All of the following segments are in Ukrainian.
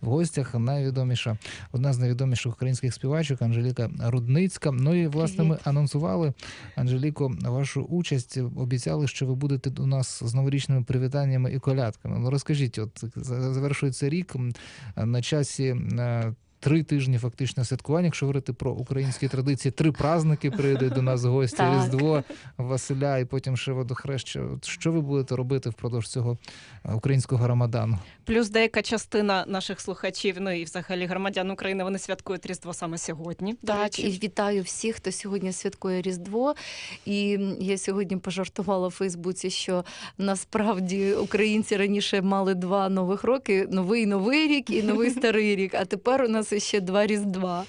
в гостях найвідоміша, одна з найвідоміших українських співачок Анжеліка Рудницька. Ну і власне ми анонсували Анжеліко вашу участь. Обіцяли, що ви будете у нас з новорічними привітаннями і колядками. Ну розкажіть, от завершується рік на часі. Три тижні фактично святкування, якщо говорити про українські традиції, три праздники прийдуть до нас гості, Так. Різдво Василя і потім ще водохреща. От Що ви будете робити впродовж цього е, українського рамадану? Плюс деяка частина наших слухачів, ну і взагалі громадян України, вони святкують Різдво саме сьогодні. Так, і вітаю всіх, хто сьогодні святкує Різдво. І я сьогодні пожартувала в Фейсбуці, що насправді українці раніше мали два нових роки: новий новий рік і новий старий рік. А тепер у нас ще два різдва.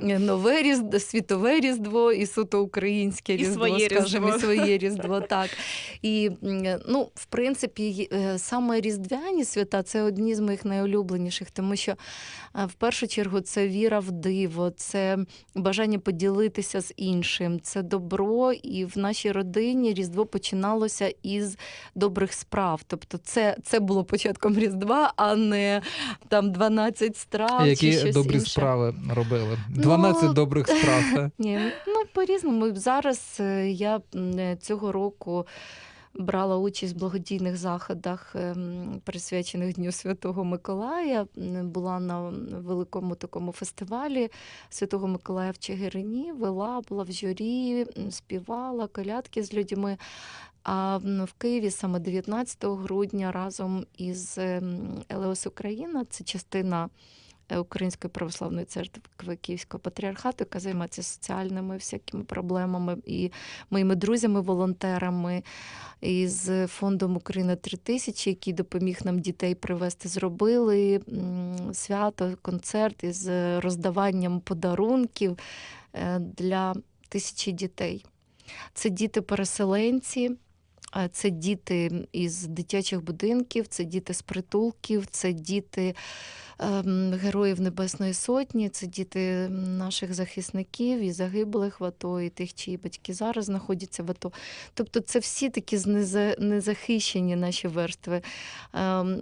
Нове різдво, світове різдво і суто українське І різдво, своє скажімо, і Різдво. своє різдво. Так і ну, в принципі, е, саме різдвяні свята це одні з моїх найулюбленіших, тому що е, в першу чергу це віра в диво, це бажання поділитися з іншим, це добро. І в нашій родині Різдво починалося із добрих справ. Тобто, це, це було початком Різдва, а не там 12 страв. чи Які щось добрі інше. справи робили? Ну, 12 добрих справ. та? Ні, ну по-різному. Зараз е, я е, цього року брала участь в благодійних заходах, ем, присвячених Дню Святого Миколая. Була на великому такому фестивалі Святого Миколая в Чигирині, вела, була в журі, співала колядки з людьми. А в Києві саме 19 грудня разом із ем, ЛС Україна, це частина Української православної церкви Київського патріархату, яка займається соціальними всякими проблемами і моїми друзями-волонтерами із фондом Україна 3000, який допоміг нам дітей привезти, зробили свято, концерт із роздаванням подарунків е, для тисячі дітей. Це діти-переселенці. Це діти із дитячих будинків, це діти з притулків, це діти ем, героїв Небесної Сотні, це діти наших захисників і загиблих в АТО, і тих, чиї батьки зараз знаходяться в АТО. Тобто це всі такі незахищені наші верстви. Ем,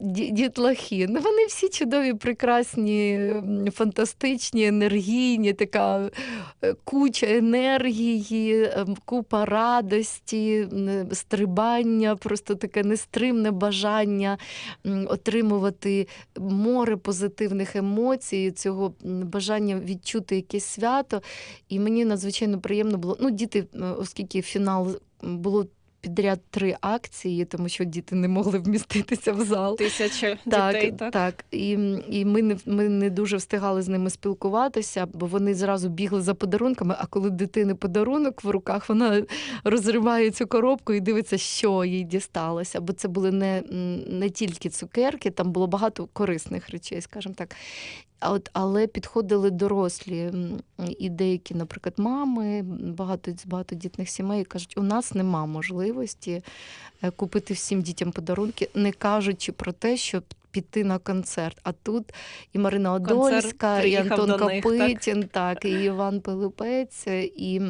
Дітлахи. Ну, вони всі чудові, прекрасні, фантастичні, енергійні, така е, куча енергії, ем, купа радості, стрибання, просто таке нестримне бажання отримувати море позитивних емоцій, цього бажання відчути якесь свято. І мені надзвичайно приємно було. Ну, діти, е, оскільки фінал було. Підряд три акції, тому що діти не могли вміститися в зал. Тисяча Так, дітей, так? так. І, і ми, не, ми не дуже встигали з ними спілкуватися, бо вони зразу бігли за подарунками. А коли дитини подарунок в руках, вона розриває цю коробку і дивиться, що їй дісталося. Бо це були не, не тільки цукерки, там було багато корисних речей, скажімо так. От, але підходили дорослі і деякі, наприклад, мами, багато з багатодітних сімей кажуть, у нас нема можливості е, купити всім дітям подарунки, не кажучи про те, щоб піти на концерт. А тут і Марина Концерт Одольська, і Антон Капитін, них, так? Так, і Іван Пилипець, і.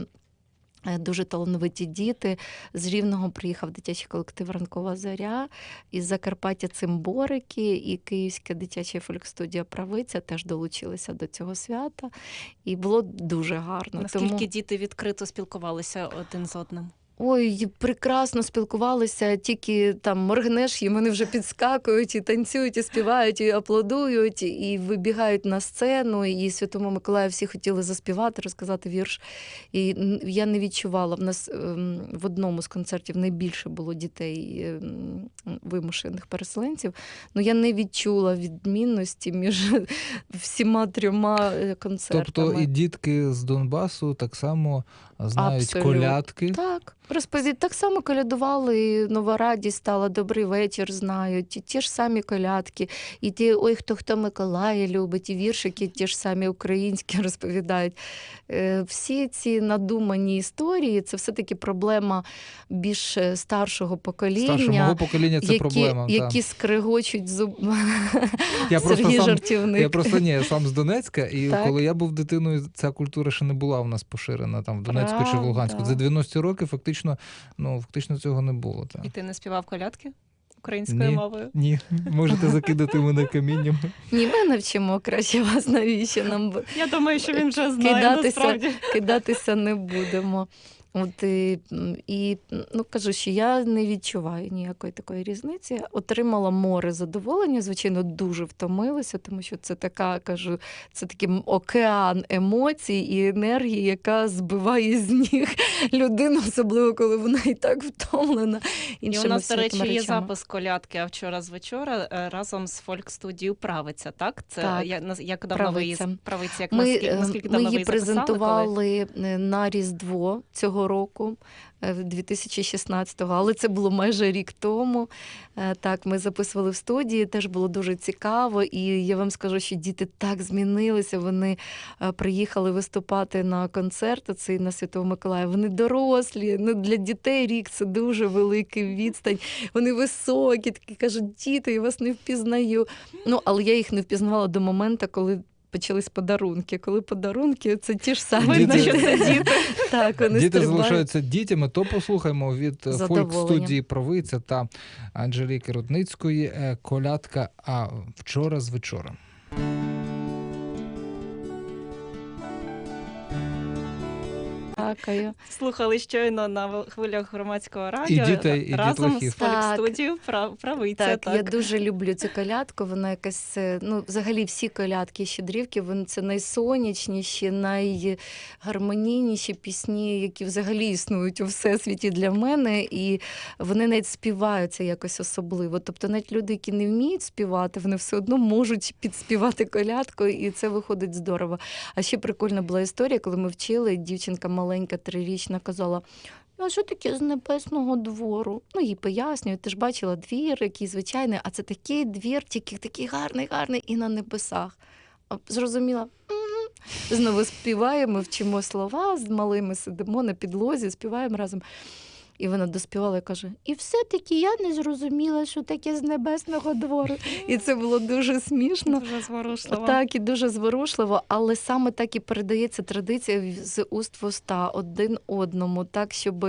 Е, Дуже талановиті діти. З Рівного приїхав дитячий колектив Ранкова зоря. Із Закарпаття цимборики і Київська дитяча фольк-студія Правиця теж долучилися до цього свята. І було дуже гарно. Наскільки Тому... діти відкрито спілкувалися один з одним? Ой, прекрасно спілкувалися, тільки там моргнеш, і вони вже підскакують, і танцюють, і співають, і аплодують, і вибігають на сцену. І Святому Миколаю всі хотіли заспівати, розказати вірш. І я не відчувала. В нас ем, в одному з концертів найбільше було дітей ем, вимушених переселенців. Ну я не відчула відмінності між всіма трьома е, концертами. Тобто і дітки з Донбасу так само знають Абсолютно. колядки. Так, розповідь так само колядували, і нова радість стала, добрий вечір знають, і ті ж самі колядки, і ті, ой, хто хто Миколая любить, і віршики ті ж самі українські розповідають. Е, Всі ці надумані історії це все-таки проблема більш е, старшого покоління. Старшого покоління це які, проблема. та. які скригочуть зуб Я Сергій сам- жартівник. Я просто ні, я сам з Донецька, і Так. коли я був дитиною, ця культура ще не була в нас поширена там в Донецьку чи в Луганську. За 90 років фактично, ну фактично цього не було. Так. І ти не співав колядки? українською Ні. мовою? Ні, можете закидати мене камінням. Ні, ми навчимо краще вас, навіщо нам Я думаю, що він вже знає Кидатися. насправді. кидатися не будемо. От і, і ну кажу, що я не відчуваю ніякої такої різниці. Отримала море задоволення. Звичайно, дуже втомилася, тому що це така, кажу, це такий океан емоцій і енергії, яка збиває з ніг людину, особливо коли вона і так втомлена. І Іншими у нас, до речі, є запис колядки, а вчора з вечора е, разом з фольк-студією Правиця, так? Це Так, я, на- як давно ви її «Правиця». як Ми, наскільки, е, наскільки ми давно її коли? презентували е, на Різдво цього року, е, 2016-го, але це було майже рік тому. Е, Так, ми записували в студії, теж було дуже цікаво. І я вам скажу, що діти так змінилися. Вони е, приїхали виступати на концерт цей на Святого Миколая. Вони дорослі. Ну, для дітей рік це дуже великий відстань. Вони високі, такі кажуть, діти, я вас не впізнаю. Ну, але я їх не впізнавала до моменту, коли. Почались подарунки. Коли подарунки, це ті ж самі Діти- що це діти. Так, вони Діти стрибають. залишаються дітями, то послухаємо від е, фольк-студії Провиця та Анжеліки Рудницької колядка. А вчора з вечора. Дякую. Слухали щойно на хвилях громадського радіо дітей, і разом дітлахів. з фольк-студією Правиця. Так, Так, я дуже люблю цю колядку. Вона якась, е, ну, взагалі всі колядки, щедрівки, вони це найсонячніші, найгармонійніші пісні, які взагалі існують у всесвіті для мене. І вони навіть співаються якось особливо. Тобто, навіть люди, які не вміють співати, вони все одно можуть підспівати колядку, і це виходить здорово. А ще прикольна була історія, коли ми вчили, дівчинка маленька, трирічна, казала. «Ну, А що таке з небесного двору? Ну, їй пояснюють, ти ж бачила двір, який звичайний, а це такий двір, тільки такий гарний, гарний і на небесах. Зрозуміла. Знову співаємо, вчимо слова з малими сидимо на підлозі, співаємо разом. І вона доспівала і каже: І все-таки я не зрозуміла, що таке з небесного двору. І це було дуже смішно. Дуже зворушливо. Так, і дуже зворушливо, але саме так і передається традиція з уст в уста один одному, так, щоб.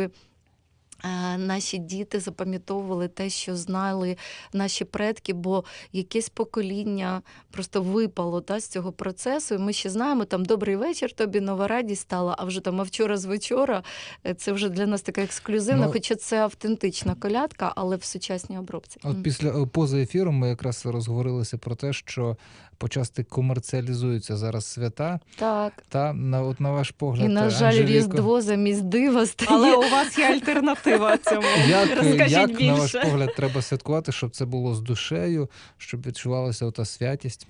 Наші діти запам'ятовували те, що знали наші предки, бо якесь покоління просто випало та, з цього процесу. І ми ще знаємо, там добрий вечір, тобі нова радість стала, а вже там а вчора з вечора е, це вже для нас така ексклюзивна, Ну, хоча це автентична колядка, але в сучасній обробці. От після е, поза ефіром ми якраз розговорилися про те, що почасти комерціалізуються зараз свята. Так. Та на от на ваш погляд, І, на жаль, Анжеліко, Різдво замість дива стає. Але у вас є альтернатива цьому. Як, Розкажіть як на ваш погляд треба святкувати, щоб це було з душею, щоб відчувалася ота святість?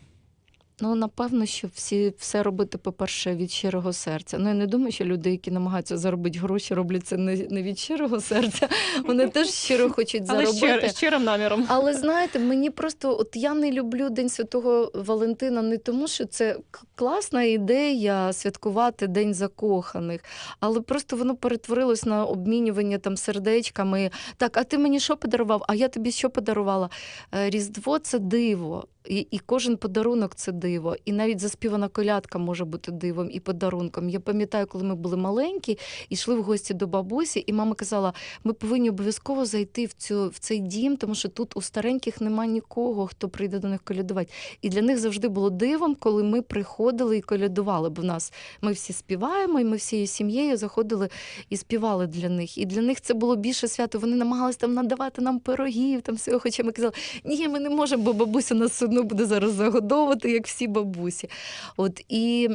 Ну, напевно, що всі все робити, по-перше, від щирого серця. Ну, я не думаю, що люди, які намагаються заробити гроші, роблять це не, не від щирого серця. Вони теж щиро хочуть Але заробити. щир, щирим наміром. Але знаєте, мені просто от я не люблю День Святого Валентина не тому, що це класна ідея святкувати День закоханих, але просто воно перетворилось на обмінювання там сердечками. Так, а ти мені що подарував? А я тобі що подарувала? Е, Різдво це диво. І, і кожен подарунок це диво. І навіть заспівана колядка може бути дивом і подарунком. Я пам'ятаю, коли ми були маленькі, йшли в гості до бабусі, і мама казала: ми повинні обов'язково зайти в цю в цей дім, тому що тут у стареньких нема нікого, хто прийде до них колядувати. І для них завжди було дивом, коли ми приходили і колядували. Бо в нас ми всі співаємо, і ми всією сім'єю заходили і співали для них. І для них це було більше свято. Вони намагалися там надавати нам пирогів, там всього. Хоча ми казали, ні, ми не можемо, бо бабуся нас одно буде зараз загодовувати, як всі бабусі. От і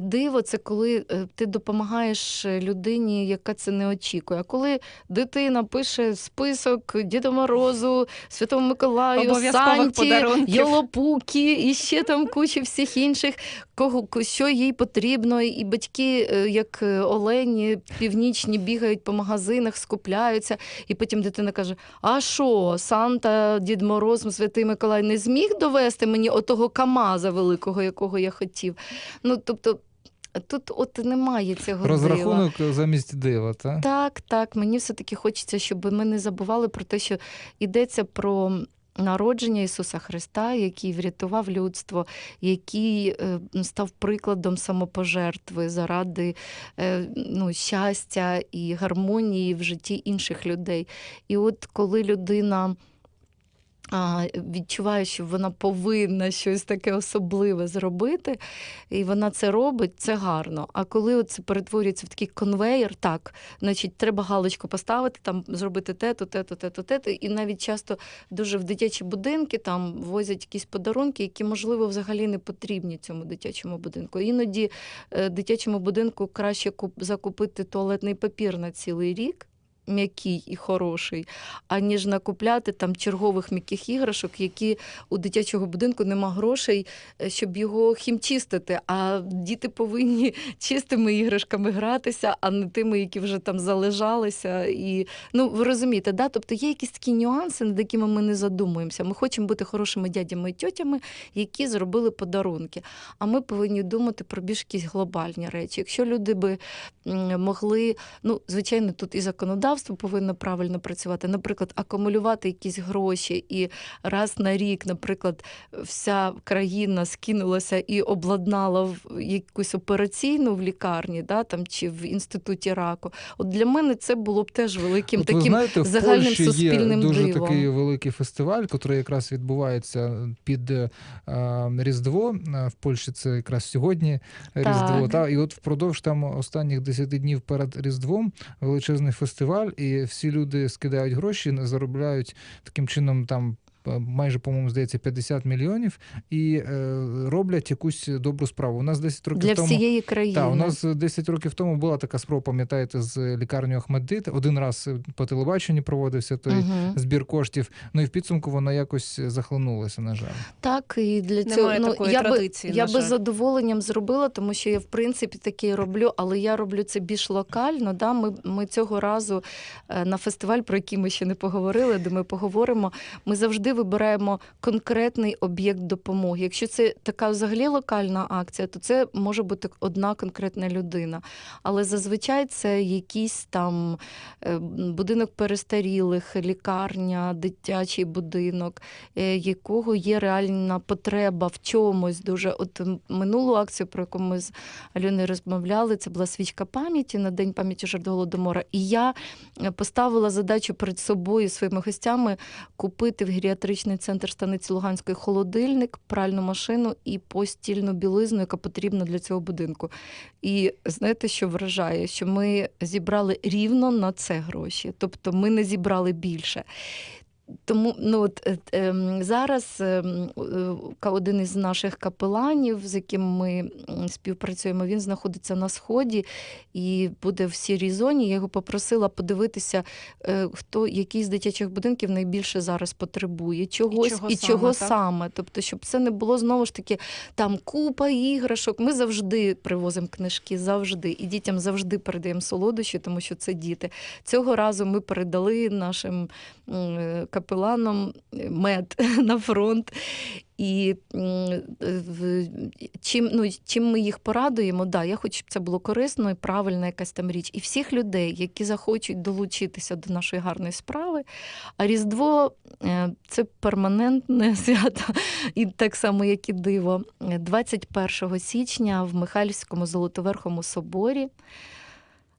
диво, це коли е, ти допомагаєш людині, яка це не очікує. А коли дитина пише список Діда Морозу, Святому Миколаю, Санті. Йолопуки і ще там куча всіх інших, кого що їй потрібно, і батьки, е, як е, олені, північні бігають по магазинах, скупляються, і потім дитина каже: А що, Санта, Дід Мороз, Святий Миколай не зміг довести мені отого Камаза великого, якого я хотів. Ну тобто. Тут от немає цього дива. Розрахунок замість дива, та? Так, так. Мені все-таки хочеться, щоб ми не забували про те, що йдеться про народження Ісуса Христа, який врятував людство, який е, став прикладом самопожертви заради е, ну, щастя і гармонії в житті інших людей. І от коли людина а, відчуває, що вона повинна щось таке особливе зробити, і вона це робить, це гарно. А коли це перетворюється в такий конвейер, так, значить, треба галочку поставити, там зробити те-то, те-то, те-то, те-то. І навіть часто дуже в дитячі будинки там возять якісь подарунки, які, можливо, взагалі не потрібні цьому дитячому будинку. Іноді е, дитячому будинку краще куп- закупити туалетний папір на цілий рік. М'який і хороший, аніж накупляти там чергових м'яких іграшок, які у дитячого будинку нема грошей, е, щоб його хімчистити. А діти повинні чистими іграшками гратися, а не тими, які вже там залежалися. І ну ви розумієте, да? тобто є якісь такі нюанси, над якими ми не задумуємося. Ми хочемо бути хорошими дядями і тьотями, які зробили подарунки. А ми повинні думати про більш якісь глобальні речі. Якщо люди би могли, ну звичайно, тут і законодавство повинно правильно працювати. Наприклад, акумулювати якісь гроші, і раз на рік, наприклад, вся країна скинулася і обладнала в якусь операційну в лікарні, да, там чи в інституті раку. От для мене це було б теж великим От ви таким знаєте, в загальним Польщі є дуже дивом. такий великий фестиваль, який якраз відбувається під е, Різдво. Е, В Польщі це якраз сьогодні Різдво. Так. Та? І от впродовж там останніх 10 днів перед Різдвом величезний фестиваль, і всі люди скидають гроші, заробляють таким чином там. Е, Майже, по-моєму, здається, 50 мільйонів і е, роблять якусь добру справу. У нас 10 років для тому всієї країни. так, у нас 10 років тому була така спроба, пам'ятаєте, з лікарнею Ахмеддит. Один раз по телебаченню проводився той Мгм. збір коштів. Ну і в підсумку вона якось захлинулася, на жаль. Так, і для цього Немає ну, такої я би, традиції, я би з задоволенням зробила, тому що я в принципі таке роблю, але я роблю це більш локально. Да? Ми, ми цього разу е, на фестиваль, про який ми ще не поговорили, де ми поговоримо. Ми завжди вибираємо конкретний об'єкт допомоги. Якщо це така взагалі локальна акція, то це може бути одна конкретна людина. Але зазвичай це якийсь там е, будинок перестарілих, лікарня, дитячий будинок, е, якого є реальна потреба в чомусь дуже. От минулу акцію, про яку ми з Альоною розмовляли, це була свічка пам'яті на День пам'яті жертв Голодомора. І я е, поставила задачу перед собою своїми гостями купити в геріатричний центр станиці Луганської холодильник, пральну машину і постільну білизну, яка потрібна для цього будинку. І знаєте, що вражає? Що ми зібрали рівно на це гроші, тобто ми не зібрали більше. Тому ну, от, е, ем, зараз ем, е, один із наших капеланів, з яким ми співпрацюємо, він знаходиться на сході і буде в сірій зоні. Я його попросила подивитися, е, хто який з дитячих будинків найбільше зараз потребує чогось чого і саме, чого саме. Тобто, щоб це не було знову ж таки там купа іграшок. Ми завжди привозимо книжки, завжди. І дітям завжди передаємо солодощі, тому що це діти. Цього разу ми передали нашим м, капеланам мед на фронт. І чим, ну, чим ми їх порадуємо, да, я хочу, щоб це було корисно і правильна якась там річ. І всіх людей, які захочуть долучитися до нашої гарної справи. А Різдво е, це перманентне свято, і так само, як і диво. 21 січня в Михайлівському Золотоверхому соборі.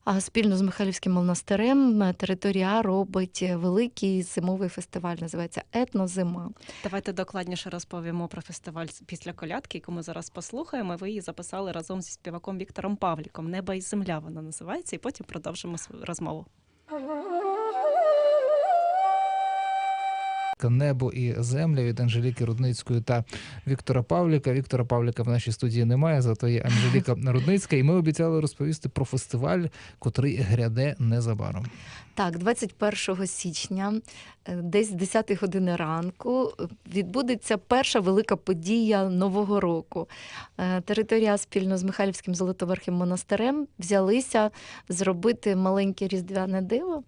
А спільно з Михайлівським монастирем е, територія робить великий зимовий фестиваль, називається Етнозима. Давайте докладніше розповімо про фестиваль після колядки, яку ми зараз послухаємо. Ви її записали разом зі співаком Віктором Павліком. Неба і земля вона називається, і потім продовжимо свою розмову. Небо і земля від Анжеліки Рудницької та Віктора Павліка. Віктора Павліка в нашій студії немає, зато є Анжеліка Рудницька. І ми обіцяли розповісти про фестиваль, котрий гряде незабаром. Так, 21 січня, е, десь з 10 години ранку, е, відбудеться перша велика подія Нового року. Е, Територія спільно з Михайлівським Золотоверхим монастирем взялися зробити маленьке різдвяне диво.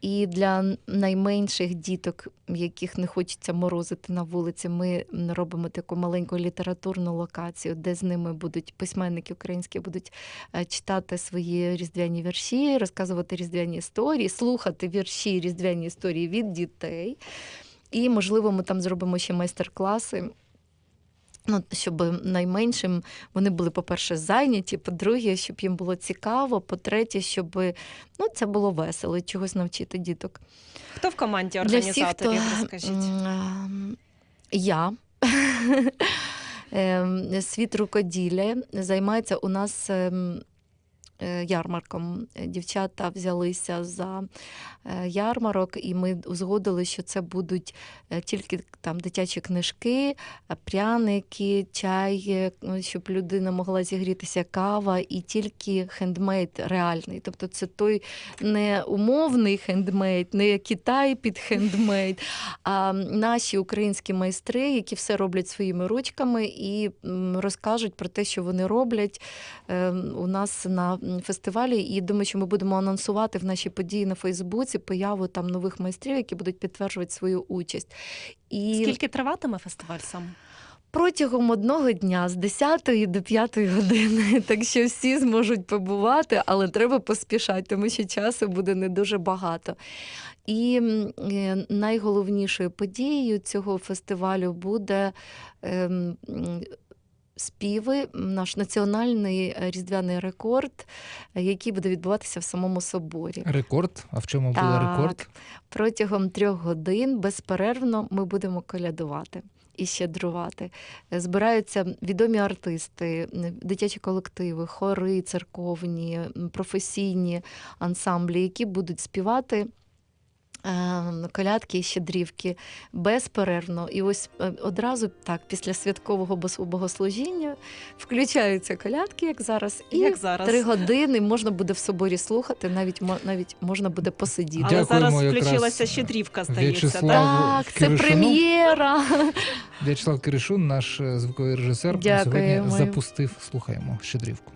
І для найменших діток, яких не хочеться морозити на вулиці, ми робимо таку маленьку літературну локацію, де з ними будуть письменники українські будуть е, читати свої різдвяні вірші, розказувати різдвяні історії, слухати вірші, різдвяні історії від дітей. І, можливо, ми там зробимо ще майстер-класи. Ну, щоб найменшим вони були, по-перше, зайняті, по-друге, щоб їм було цікаво, по-третє, щоб ну, це було весело, чогось навчити діток. Хто в команді Для всіх, організаторів? хто, Розкажіть. ем, Я. Ем, Світ рукоділля займається у нас ем, ярмарком. Дівчата взялися за е, ярмарок, і ми узгодили, що це будуть е, тільки там дитячі книжки, е, пряники, чай, е, ну, щоб людина могла зігрітися, кава, і тільки хендмейд реальний. Тобто це той не умовний хендмейд, не Китай під хендмейд, а наші українські майстри, які все роблять своїми ручками і розкажуть про те, що вони роблять е, у нас на фестивалі. І думаю, що ми будемо анонсувати в нашій події на Фейсбуці появу там нових майстрів, які будуть підтверджувати свою участь. І Скільки триватиме фестиваль сам? протягом одного дня з 10 до 5 години, так що всі зможуть побувати, але треба поспішати, тому що часу буде не дуже багато. І е, найголовнішою подією цього фестивалю буде ем, співи, наш національний е, різдвяний рекорд, е, який буде відбуватися в самому соборі. Рекорд. А в чому буде рекорд? Протягом трьох годин безперервно ми будемо колядувати. І щедрувати. Е, Збираються відомі артисти, дитячі колективи, хори церковні, професійні ансамблі, які будуть співати колядки і щедрівки безперервно. І ось е, одразу так, після святкового богослужіння включаються колядки, як зараз, і Як зараз. три години можна буде в соборі слухати, навіть навіть можна буде посидіти. Але Дякуємо зараз включилася щедрівка, здається. Так? Так, це прем'єра. В'ячеслав Киришун, наш е, звуковий режисер, на сьогодні запустив. Слухаємо щедрівку.